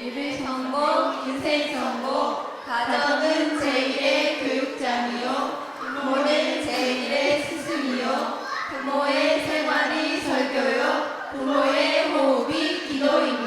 일을 성공, 인생 성공, 가정은 제1의 교육장이요, 부모는 제1의 스승이요, 부모의 생활이 설교요, 부모의 호흡이 기도입니다.